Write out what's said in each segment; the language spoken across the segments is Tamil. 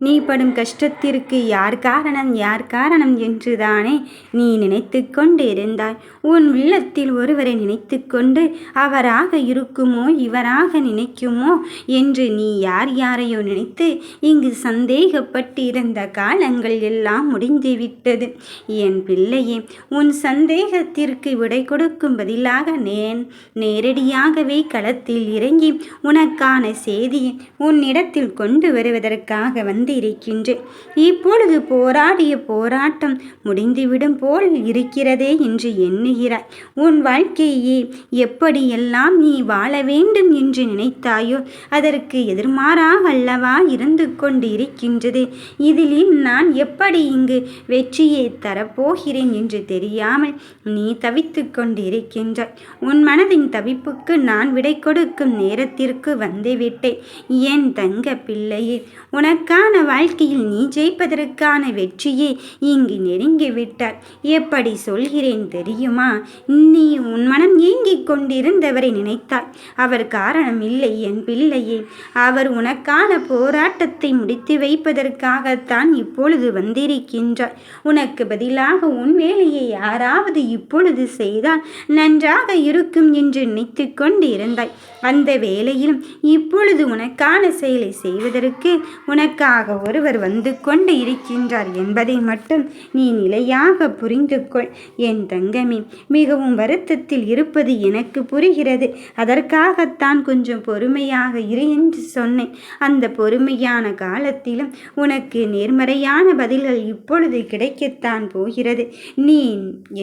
நீ படும் கஷ்டத்திற்கு யார் காரணம் யார் காரணம் என்றுதானே நீ நினைத்து கொண்டு இருந்தாய் உன் உள்ளத்தில் ஒருவரை நினைத்து கொண்டு அவராக இருக்குமோ இவராக நினைக்குமோ என்று நீ யார் யாரையோ நினைத்து இங்கு சந்தேகப்பட்டு இருந்த காலங்கள் எல்லாம் முடிந்துவிட்டது. என் பிள்ளையே உன் சந்தேகத்திற்கு விடை கொடுக்கும் பதிலாக நேன் நேரடியாகவே களத்தில் இறங்கி உனக்கான செய்தியை உன்னிடத்தில் கொண்டு வருவதற்காக வந்து கொண்டிருக்கின்றேன் இப்பொழுது போராடிய போராட்டம் முடிந்துவிடும் போல் இருக்கிறதே என்று எண்ணுகிறாய். உன் வாழ்க்கையே எப்படியெல்லாம் நீ வாழ வேண்டும் என்று நினைத்தாயோ அதற்கு எதிர்மாறாக அல்லவா இருந்து கொண்டிருக்கின்றது? இதில் நான் எப்படி இங்கு வெற்றியை தரப்போகிறேன் என்று தெரியாமல் நீ தவித்து கொண்டிருக்கின்றாய். உன் மனதின் தவிப்புக்கு நான் விடை கொடுக்கும் நேரத்திற்கு வந்துவிட்டேன். என் தங்க பிள்ளையே உனக்கான வாழ்க்கையில் நீ ஜெயிப்பதற்கான வெற்றியே இங்கு நெருங்கிவிட்டார் எப்படி சொல்கிறேன் தெரியுமா? நீ உன் மனம் ஏங்கிக் கொண்டிருந்தவரை நினைத்தாய். அவர் காரணம் இல்லை என் பிள்ளையே. அவர் உனக்கான போராட்டத்தை முடித்து வைப்பதற்காகத்தான் இப்பொழுது வந்திருக்கின்றார். உனக்கு பதிலாக உன் வேலையை யாராவது இப்பொழுது செய்தால் நன்றாக இருக்கும் என்று நினைத்து கொண்டு இருந்தாய் அந்த வேலையிலும் இப்பொழுது உனக்கான செயலை செய்வதற்கு உனக்காக ஒருவர் வந்து கொண்டு இருக்கின்றார் என்பதை மட்டும் நீ நிலையாக புரிந்து கொள். என் தங்கமே மிகவும் வருத்தத்தில் இருப்பது எனக்கு புரிகிறது. அதற்காகத்தான் கொஞ்சம் பொறுமையாக இரு என்று சொன்னேன். அந்த பொறுமையான காலத்திலும் உனக்கு நேர்மறையான பதில்கள் இப்பொழுது கிடைக்கத்தான் போகிறது. நீ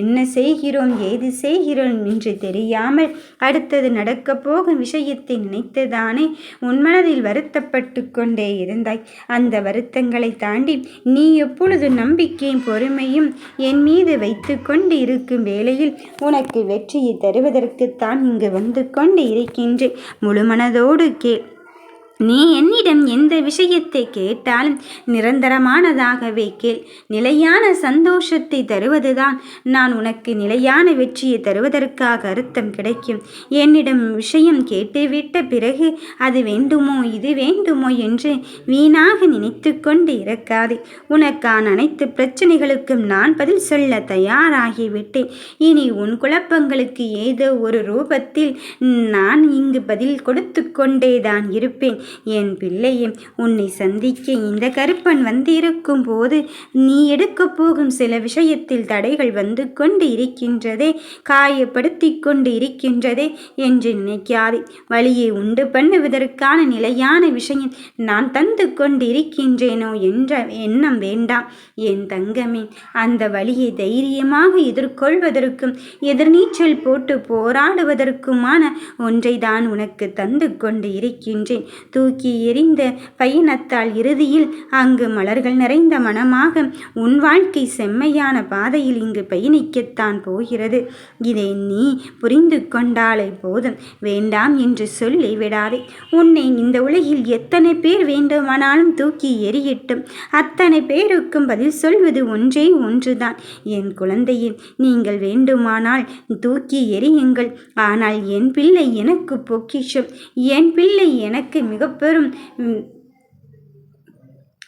என்ன செய்கிறோம் ஏது செய்கிறோம் என்று தெரியாமல் அடுத்தது நடக்கப் போகும் விஷயத்தை நினைத்ததானே உன் மனதில் வருத்தப்பட்டு கொண்டே இருந்தாய். அந்த வருத்தங்களை தாண்டி நீ எப்பொழுது நம்பிக்கையும் பொறுமையும் என் மீது வைத்து கொண்டு இருக்கும் வேளையில் உனக்கு வெற்றியை தருவதற்குத்தான் இங்கு வந்து கொண்டு இருக்கின்றேன். முழுமனதோடு கே நீ என்னிடம் எந்த விஷயத்தை கேட்டாலும் நிரந்தரமானதாகவே கேள். நிலையான சந்தோஷத்தை தருவதுதான். நான் உனக்கு நிலையான வெற்றியை தருவதற்காக அர்த்தம் கிடைக்கும். என்னிடம் விஷயம் கேட்டுவிட்ட பிறகு அது வேண்டுமோ இது வேண்டுமோ என்று வீணாக நினைத்து கொண்டு இருக்காதே உனக்கான அனைத்து பிரச்சனைகளுக்கும் நான் பதில் சொல்ல தயாராகிவிட்டேன். இனி உன் குழப்பங்களுக்கு ஏதோ ஒரு ரூபத்தில் நான் இங்கு பதில் கொடுத்து கொண்டேதான் இருப்பேன். என் பிள்ளையே உன்னை சந்திக்க இந்த கருப்பன் வந்திருக்கும் போது நீ எடுக்கப் போகும் சில விஷயத்தில் தடைகள் வந்து கொண்டு இருக்கின்றதே காயப்படுத்தி கொண்டு இருக்கின்றதே என்று நினைக்காதே. வழியை உண்டு பண்ணுவதற்கான நிலையான விஷயம் நான் தந்து கொண்டு இருக்கின்றேனோ என்ற எண்ணம் வேண்டாம். என் தங்கமே அந்த வழியை தைரியமாக எதிர்கொள்வதற்கும் எதிர்நீச்சல் போட்டு போராடுவதற்குமான ஒன்றை தான் உனக்கு தந்து கொண்டு இருக்கின்றேன். தூக்கி எறிந்த பயணத்தால் இறுதியில் அங்கு மலர்கள் நிறைந்த மனமாக உன் வாழ்க்கை செம்மையான பாதையில் இங்கு பயணிக்கத்தான் போகிறது. இதை நீ புரிந்து கொண்டாலே போதும். வேண்டாம் என்று சொல்லி விடாதே. உன்னை இந்த உலகில் எத்தனை பேர் வேண்டுமானாலும் தூக்கி எறியட்டும். அத்தனை பேருக்கும் பதில் சொல்வது ஒன்றே ஒன்றுதான். என் குழந்தையில் நீங்கள் வேண்டுமானால் தூக்கி எறியுங்கள். ஆனால் என் பிள்ளை எனக்கு பொக்கிஷம். என் பிள்ளை எனக்கு மிக பெரும்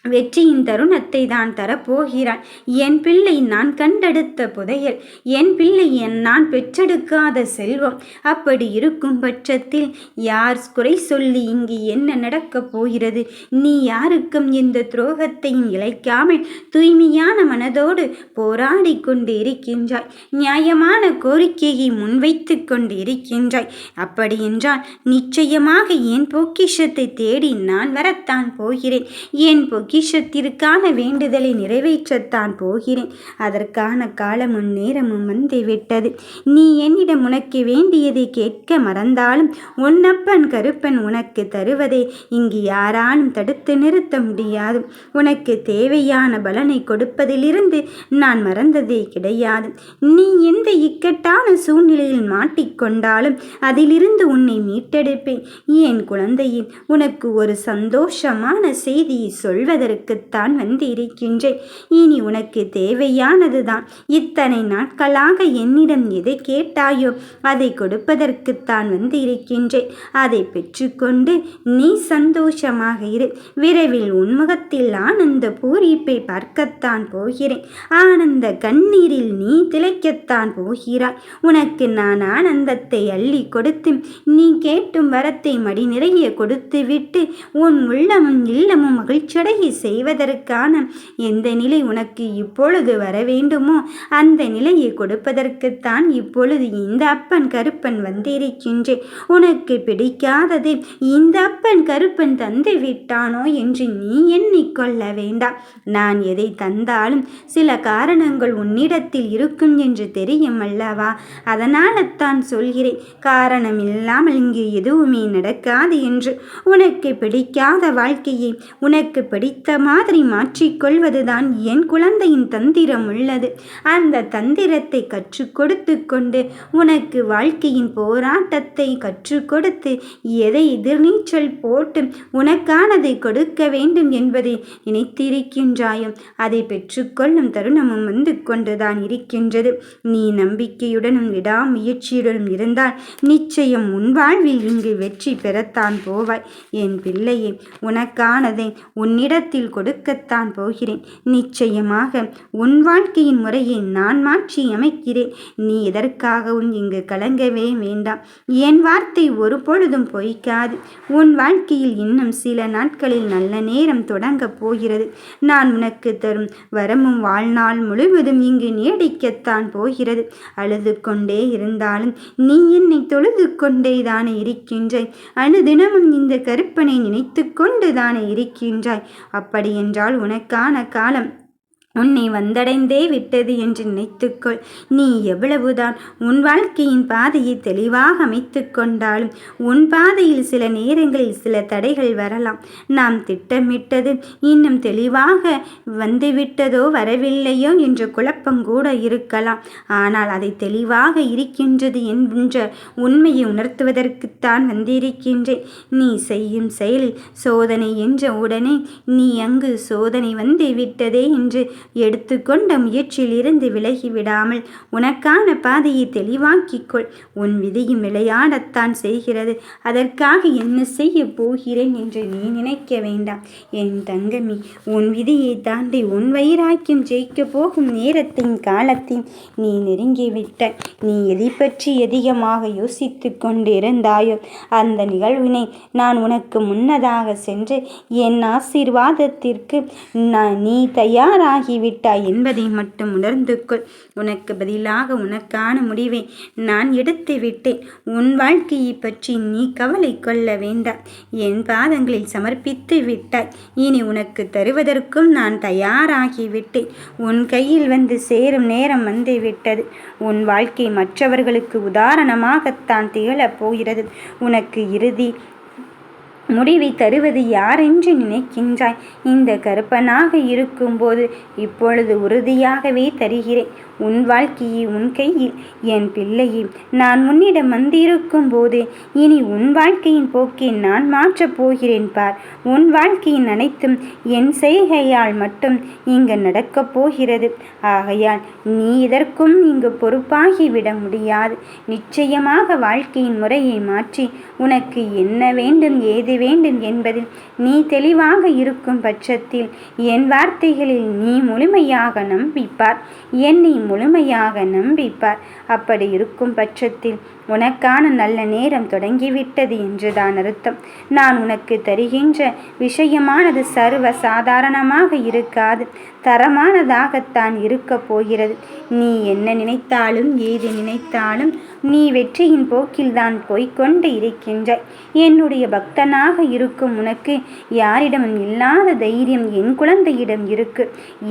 வெற்றியின் தருணத்தை தான் தரப்போகிறான் என் பிள்ளை நான் கண்டெடுத்த புதையல் என் பிள்ளை என் நான் பெற்றெடுக்காத செல்வம். அப்படி இருக்கும் பட்சத்தில் யார் குறை சொல்லி இங்கு என்ன நடக்கப் போகிறது? நீ யாருக்கும் இந்த துரோகத்தையும் இழைக்காமல் தூய்மையான மனதோடு போராடி கொண்டு இருக்கின்றாய் நியாயமான கோரிக்கையை முன்வைத்து கொண்டு இருக்கின்றாய் அப்படியென்றால் நிச்சயமாக என் பொக்கிஷத்தை தேடி நான் வரத்தான் போகிறேன். என் பொக்கி பொக்கிஷத்திற்கான வேண்டுதலை நிறைவேற்றத்தான் போகிறேன். அதற்கான காலமும் நேரமும் வந்துவிட்டது. நீ என்னிடம் உனக்கு வேண்டியதை கேட்க மறந்தாலும் உன்னப்பன் கருப்பன் உனக்கு தருவதை இங்கு யாராலும் தடுத்து நிறுத்த முடியாது. உனக்கு தேவையான பலனை கொடுப்பதிலிருந்து நான் மறந்ததே கிடையாது. நீ எந்த இக்கட்டான சூழ்நிலையில் மாட்டிக்கொண்டாலும் அதிலிருந்து உன்னை மீட்டெடுப்பேன். என் குழந்தையின் உனக்கு ஒரு சந்தோஷமான செய்தியை சொல்வது கொடுப்பதற்குத்தான் வந்து இருக்கின்றேன் இனி உனக்கு தேவையானதுதான். இத்தனை நாட்களாக என்னிடம் எதை கேட்டாயோ அதை கொடுப்பதற்குத்தான் வந்து இருக்கின்றேன் அதை பெற்றுக்கொண்டு நீ சந்தோஷமாக இரு. விரைவில் உன்முகத்தில் ஆனந்த பூரிப்பை பார்க்கத்தான் போகிறேன். ஆனந்த கண்ணீரில் நீ திளைக்கத்தான் போகிறாய். உனக்கு நான் ஆனந்தத்தை அள்ளி கொடுத்து நீ கேட்டும் வரத்தை மடி நிறைய கொடுத்து விட்டு உன் உள்ளமும் இல்லமும் மகிழ்ச்சியடைய செய்வதற்கான எந்த நிலை உனக்கு இப்பொழுது வர வேண்டுமோ அந்த நிலையை கொடுப்பதற்குத்தான் இப்பொழுது இந்த அப்பன் கருப்பன் வந்திருக்கின்றேன் உனக்கு பிடிக்காதது இந்த அப்பன் கருப்பன் தந்து விட்டானோ என்று நீ எண்ணிக்கொள்ள வேண்டாம். நான் எதை தந்தாலும் சில காரணங்கள் உன்னிடத்தில் இருக்கும் என்று தெரியும் அல்லவா? அதனால தான் சொல்கிறேன் காரணம் இல்லாமல் இங்கு எதுவுமே நடக்காது என்று. உனக்கு பிடிக்காத வாழ்க்கையை உனக்கு பிடித்த மாதிரி மாற்றிக்கொள்வதுதான் என் குழந்தையின் தந்திரம் உள்ளது. அந்த தந்திரத்தை கற்றுக் கொடுத்து கொண்டு உனக்கு வாழ்க்கையின் போராட்டத்தை கற்றுக் கொடுத்து எதை எதிர்நீச்சல் போட்டு உனக்கானதை கொடுக்க வேண்டும் என்பதை நினைத்திருக்கின்றாயும் அதை பெற்றுக்கொள்ளும் தருணமும் வந்து கொண்டுதான் இருக்கின்றது. நீ நம்பிக்கையுடனும் விடாமுயற்சியுடனும் இருந்தால் நிச்சயம் உன் வாழ்வில் இங்கு வெற்றி பெறத்தான் போவாய். என் பிள்ளையே உனக்கானதை உன்னிடத்தில் கொடுக்கத்தான் போகிறேன். நிச்சயமாக உன் வாழ்க்கையின் முறையை நான் மாற்றி அமைக்கிறேன். நீ எதற்காகவும் இங்கு கலங்கவே வேண்டாம். என் வார்த்தை ஒரு பொழுதும் பொய்க்காது. உன் வாழ்க்கையில் இன்னும் சில நாட்களில் நல்ல நேரம் தொடங்கப் போகிறது. நான் உனக்கு தரும் வரமும் வாழ்நாள் முழுவதும் இங்கு நீடிக்கத்தான் போகிறது. அழுது கொண்டே இருந்தாலும் நீ என்னை தொழுது கொண்டே தானே இருக்கின்றாய். அனுதினமும் இந்த கருப்பனை நினைத்து கொண்டு தானே இருக்கின்றாய். அப்படியென்றால் உனக்கான காலம். உன்னை வந்தடைந்தே விட்டது என்று நினைத்துக்கொள். நீ எவ்வளவுதான் உன் வாழ்க்கையின் பாதையை தெளிவாக அமைத்து கொண்டாலும் உன் பாதையில் சில நேரங்களில் சில தடைகள் வரலாம். நாம் திட்டமிட்டது இன்னும் தெளிவாக வந்துவிட்டதோ வரவில்லையோ என்ற குழப்பங்கூட இருக்கலாம். ஆனால் அதை தெளிவாக இருக்கின்றது என்ற உண்மையை உணர்த்துவதற்குத்தான் வந்திருக்கின்றேன். நீ செய்யும் செயலில் சோதனை என்ற உடனே நீ அங்கு சோதனை வந்து விட்டதே என்று எடுத்துக்கொண்ட முயற்சியிலிருந்து விலகிவிடாமல் உனக்கான பாதையை தெளிவாக்கிக்கொள். உன் விதியும் விளையாடத்தான் செய்கிறது. அதற்காக என்ன செய்ய போகிறேன் என்று நீ நினைக்க வேண்டாம். என் தங்கமி உன் விதியை தாண்டி உன் வயிறாக்கியம் ஜெயிக்க போகும் நேரத்தின் காலத்தையும் நீ நெருங்கிவிட்ட நீ எதை பற்றி அதிகமாக யோசித்து கொண்டிருந்தாயோ அந்த நிகழ்வினை நான் உனக்கு முன்னதாக சென்று என் ஆசீர்வாதத்திற்கு நீ தயாராகி ஆகிவிட்டாய். என்பதை மட்டும் உணர்ந்து கொள். உனக்கு பதிலாக உனக்கான முடிவை நான் எடுத்து விட்டேன். உன் வாழ்க்கையை பற்றி நீ கவலை கொள்ள வேண்டாம். என் பாதங்களில் சமர்ப்பித்து விட்டாய். இனி உனக்கு தருவதற்கும் நான் தயாராகிவிட்டேன் உன் கையில் வந்து சேரும் நேரம் வந்து விட்டது. உன் வாழ்க்கை மற்றவர்களுக்கு உதாரணமாகத்தான் திகழப் போகிறது. உனக்கு இறுதி முடிவை தருவது யாரென்று நினைக்கின்றாய்? இந்த கருப்பனாக இருக்கும்போது இப்பொழுது உறுதியாகவே தருகிறேன். உன் வாழ்க்கையை உன் கையில் என் பிள்ளையை நான் உன்னிடம் வந்திருக்கும் போது இனி உன் வாழ்க்கையின் போக்கை நான் மாற்றப் போகிறேன் பார். உன் வாழ்க்கையின் அனைத்தும் என் செய்கையால் மட்டும் இங்கு நடக்கப் போகிறது. ஆகையால் நீ இதற்கும் இங்கு பொறுப்பாகிவிட முடியாது. நிச்சயமாக வாழ்க்கையின் முறையை மாற்றி உனக்கு என்ன வேண்டும் ஏது வேண்டும் என்பதில் நீ தெளிவாக இருக்கும் பட்சத்தில் என் வார்த்தைகளில் நீ முழுமையாக நம்பிப்பார் என்னை முழுமையாக நம்பிப்பார். அப்படி இருக்கும் பட்சத்தில் உனக்கான நல்ல நேரம் தொடங்கிவிட்டது என்றுதான் அர்த்தம். நான் உனக்கு தருகின்ற விஷயமானது சர்வ சாதாரணமாக இருக்காது. தரமானதாகத்தான் இருக்கப் போகிறது. நீ என்ன நினைத்தாலும் ஏது நினைத்தாலும் நீ வெற்றியின் போக்கில்தான் போய்கொண்டு இருக்கின்றாய். என்னுடைய பக்தனாக இருக்கும் உனக்கு யாரிடமும் இல்லாத தைரியம் என் குழந்தையிடம் இருக்கு.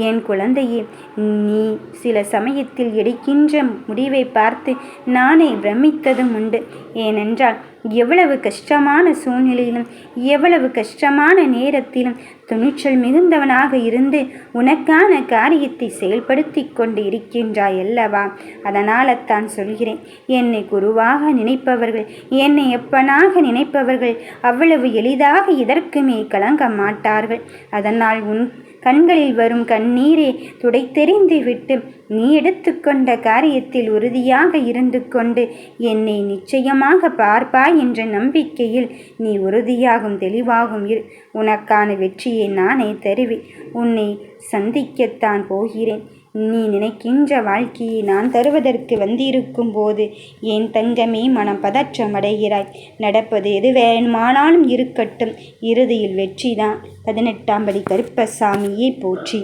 என் குழந்தையே நீ சில சமயத்தில் எடுக்கின்ற முடிவை பார்த்து நானே பிரமித்ததும் உண்டு. ஏனென்றால் எவ்வளவு கஷ்டமான சூழ்நிலையிலும் எவ்வளவு கஷ்டமான நேரத்திலும் துணிச்சல் மிகுந்தவனாக இருந்து உனக்கான காரியத்தை செயல்படுத்தி கொண்டு இருக்கின்றாய் அல்லவா? அதனால தான் சொல்கிறேன் என்னை குருவாக நினைப்பவர்கள் என்னை எப்பனாக நினைப்பவர்கள் அவ்வளவு எளிதாக இதற்குமே கலங்க மாட்டார்கள். அதனால் உன் கண்களில் வரும் கண்ணீரே துடைத்தெறிந்து விட்டு நீ எடுத்துக்கொண்ட காரியத்தில் உறுதியாக இருந்து கொண்டு என்னை நிச்சயமாக பார்ப்பாய் என்ற நம்பிக்கையில் நீ உறுதியாகும் தெளிவாகும் இரு. உனக்கான வெற்றியை நானே தருவேன். உன்னை சந்திக்கத்தான் போகிறேன். நீ நினைக்கின்ற வாழ்க்கையை நான் தருவதற்கு வந்திருக்கும் போது என் தங்கமே மனம் பதற்றமடைகிறாய் நடப்பது எது வேணுமானாலும் இருக்கட்டும். இறுதியில் வெற்றிதான். பதினெட்டாம் படி கருப்பசாமியை போற்றி.